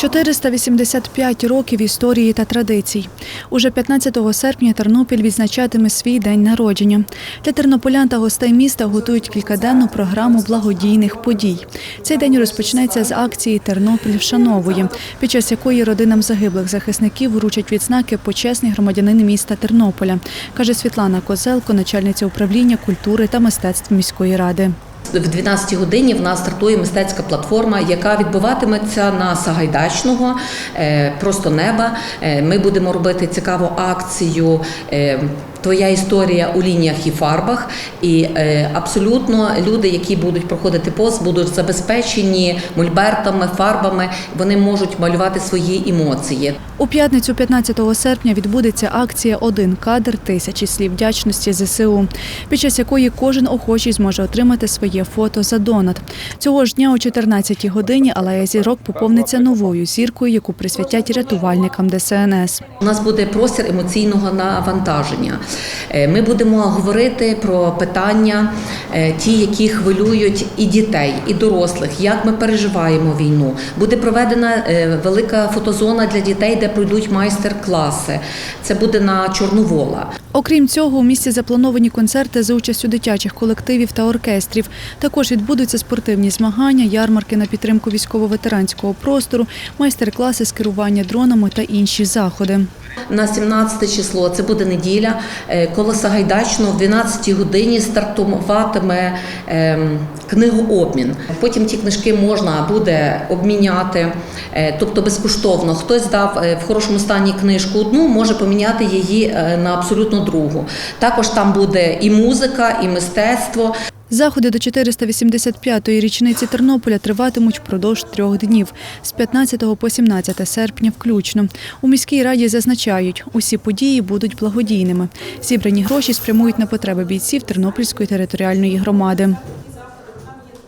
485 років історії та традицій. Уже 15 серпня Тернопіль відзначатиме свій день народження. Для тернополян та гостей міста готують кількаденну програму благодійних подій. Цей день розпочнеться з акції Тернопіль вшановує, під час якої родинам загиблих захисників вручать відзнаки почесний громадянин міста Тернополя, каже Світлана Козелко, начальниця управління культури та мистецтв міської ради. В 12 годині в нас стартує мистецька платформа, яка відбуватиметься на Сагайдачного, е, просто неба. Е, Ми будемо робити цікаву акцію. Твоя історія у лініях і фарбах, і е, абсолютно люди, які будуть проходити пост, будуть забезпечені мольбертами, фарбами. Вони можуть малювати свої емоції. У п'ятницю, 15 серпня, відбудеться акція Один кадр тисячі слів вдячності ЗСУ, під час якої кожен охочий зможе отримати своє фото за донат. Цього ж дня о 14 годині алея зірок поповниться новою зіркою, яку присвятять рятувальникам ДСНС. У нас буде простір емоційного навантаження. Е, Ми будемо говорити про питання, е, ті, які хвилюють і дітей, і дорослих, як ми переживаємо війну. Буде проведена е, велика фотозона для дітей, де пройдуть майстер-класи. Це буде на Чорновола. Окрім цього, у місті заплановані концерти за участю дитячих колективів та оркестрів. Також відбудуться спортивні змагання, ярмарки на підтримку військово-ветеранського простору, майстер-класи з керування дронами та інші заходи. На 17 число це буде неділя. Е, Коло Сагайдачного в 12 годині стартуватиме ем, книгообмін. Потім ті книжки можна буде обміняти, е, тобто безкоштовно. Хтось дав е, в хорошому стані книжку одну, може поміняти її на абсолютно другу. Також там буде і музика, і мистецтво. Заходи до 485-ї річниці Тернополя триватимуть впродовж трьох днів з 15 по 17 серпня включно. У міській раді зазначають, усі події будуть благодійними. Зібрані гроші спрямують на потреби бійців Тернопільської територіальної громади.